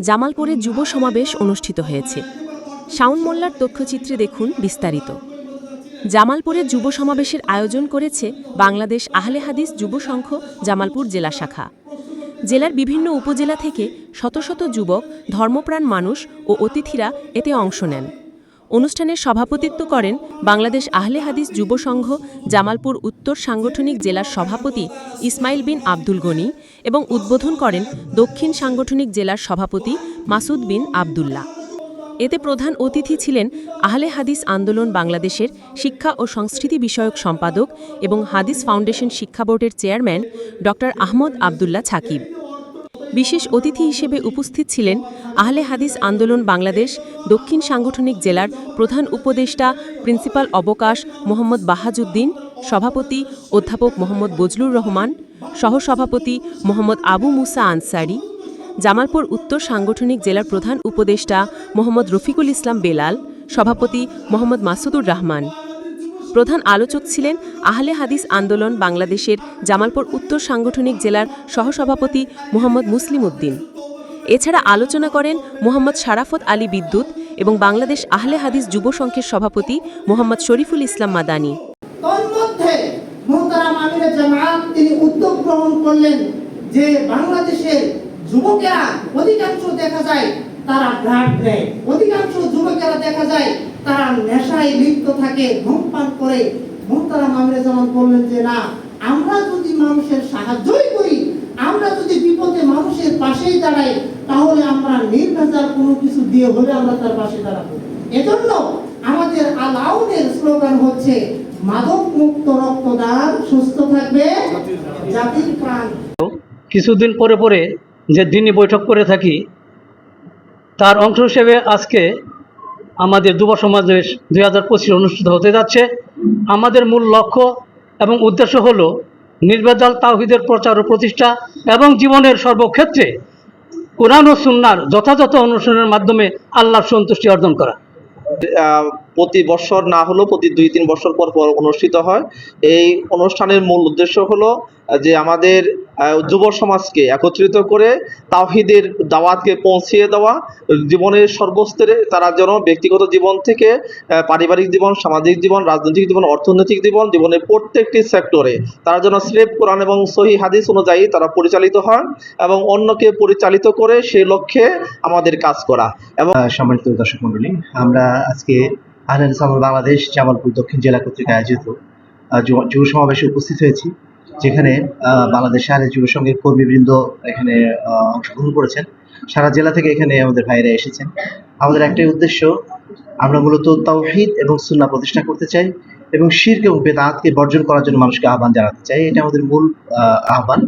জামালপুরে যুব সমাবেশ অনুষ্ঠিত হয়েছে। শাওন মোল্লার তথ্যচিত্রে দেখুন বিস্তারিত। জামালপুরে যুব সমাবেশের আয়োজন করেছে বাংলাদেশ আহলে হাদিস যুব সংঘ, জামালপুর জেলা শাখা। জেলার বিভিন্ন উপজেলা থেকে শত শত যুবক, ধর্মপ্রাণ মানুষ ও অতিথিরা এতে অংশ নেন। অনুষ্ঠানের সভাপতিত্ব করেন বাংলাদেশ আহলে হাদিস যুব সংঘ, জামালপুর উত্তর সাংগঠনিক জেলার সভাপতি ইসমাইল বিন আব্দুল গনি এবং উদ্বোধন করেন দক্ষিণ সাংগঠনিক জেলার সভাপতি মাসুদ বিন আবদুল্লাহ। এতে প্রধান অতিথি ছিলেন আহলে হাদিস আন্দোলন বাংলাদেশের শিক্ষা ও সংস্কৃতি বিষয়ক সম্পাদক এবং হাদিস ফাউন্ডেশন শিক্ষা বোর্ডের চেয়ারম্যান ড আহমদ আবদুল্লাহ ছাকিব। বিশেষ অতিথি হিসেবে উপস্থিত ছিলেন আহলে হাদিস আন্দোলন বাংলাদেশ দক্ষিণ সাংগঠনিক জেলার প্রধান উপদেষ্টা প্রিন্সিপাল অবকাশ মোহাম্মদ বাহাজুদ্দিন, সভাপতি অধ্যাপক মোহাম্মদ বজলুর রহমান, সহসভাপতি মোহাম্মদ আবু মুসা আনসারি, জামালপুর উত্তর সাংগঠনিক জেলার প্রধান উপদেষ্টা মোহাম্মদ রফিকুল ইসলাম বেলাল, সভাপতি মোহাম্মদ মাসুদুর রহমান। প্রধান আলোচক ছিলেন আহলে হাদিস আন্দোলন বাংলাদেশের জামালপুর উত্তর সাংগঠনিক জেলার সহসভাপতি মোহাম্মদ মুসলিম উদ্দিন। এছাড়া আলোচনা করেন মোহাম্মদ শারাফত আলী বিদ্যুৎ এবং বাংলাদেশ আহলে হাদিস যুব সংঘের সভাপতি মোহাম্মদ শরীফুল ইসলাম মাদানী। তিনি উদ্যোগ গ্রহণ করলেন যে বাংলাদেশের যুবকেরা অধিকাংশ দেখা যায় তারা ড্রাগ দেয়। অধিকাংশ যুবকেরা দেখা যায় তারা নেশায় লিপ্ত থাকে, ধূমপান করে। মোহতারাম আমিরে জামান বললেন যে, না, আমরা যদি মানুষের সাহায্যই করি, আমরা যদি বিপদে মানুষের পাশেই দাঁড়াই, তাহলে আমরা নির্ভেজাল কোনো কিছু দিয়ে হলে আমরা তার পাশে দাঁড়াবো। এজন্য আমাদের আলাউনের স্লোগান হচ্ছে, মাদক মুক্ত রক্তদান, সুস্থ থাকবে জাতির প্রাণ। কিছুদিন পরে পরে যে দিনই বৈঠক করে থাকি, তার অংশ হিসেবে আজকে আমাদের যুব সমাবেশ দুই হাজার পঁচিশ অনুষ্ঠিত হতে যাচ্ছে। আমাদের মূল লক্ষ্য এবং উদ্দেশ্য হল নির্ভেজাল তাওহিদের প্রচার ও প্রতিষ্ঠা এবং জীবনের সর্বক্ষেত্রে কোরআন ও সুন্নার যথাযথ অনুসরণের মাধ্যমে আল্লাহর সন্তুষ্টি অর্জন করা। প্রতি বছর না হলেও প্রতি দুই তিন বছর পর পর অনুষ্ঠিত হয়। এই অনুষ্ঠানের মূল উদ্দেশ্য হলো যে আমাদের যুব সমাজকে একত্রিত করে তাহিদের দাওয়াতকে পৌঁছিয়ে দেওয়া জীবনের সর্বস্তরে তারা যেন ব্যক্তিগত জীবন থেকে পারিবারিক জীবন সামাজিক জীবন রাজনৈতিক জীবন অর্থনৈতিক জীবন জীবনের প্রত্যেকটি সেক্টরে তারা যেন স্রেফ কোরআন এবং সহি হাদিস অনুযায়ী তারা পরিচালিত হন এবং অন্যকে পরিচালিত করে সেই লক্ষ্যে আমাদের কাজ করা। এবং আহ, সম্মানিত দর্শক মন্ডলী আমরা আজকে সামল বাংলাদেশ জামালপুর দক্ষিণ জেলা কর্তৃক আয়োজিত যুব সমাবেশে উপস্থিত হয়েছি। যেখানে বাংলাদেশ আহলে যুব সংঘের কর্মীবৃন্দ এখানে অংশগ্রহণ করেছেন। সারা জেলা থেকে এখানে আমাদের ভাইরা এসেছেন। আমাদের একটাই উদ্দেশ্য আমরা মূলত তাওহিদ এবং সুন্নাহ প্রতিষ্ঠা করতে চাই এবং শিরক এবং বেদাতকে বর্জন করার জন্য মানুষকে আহ্বান জানাতে চাই। এটা আমাদের মূল আহ, আহ্বান।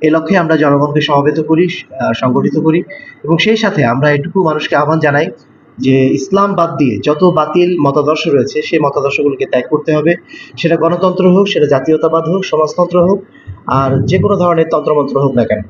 এই লক্ষ্যে আমরা জনগণকে সমবেত করি সংগঠিত করি এবং সেই সাথে আমরা এটুকু মানুষকে আহ্বান জানাই যে ইসলাম বাদ দিয়ে যত বাতিল মতাদর্শ রয়েছে, সেই মতাদর্শগুলোকে ত্যাগ করতে হবে। সেটা গণতন্ত্র হোক, সেটা জাতীয়তাবাদ হোক, সমাজতন্ত্র হোক, আর যে কোনো ধরনের তন্ত্রমন্ত্র হোক না কেন।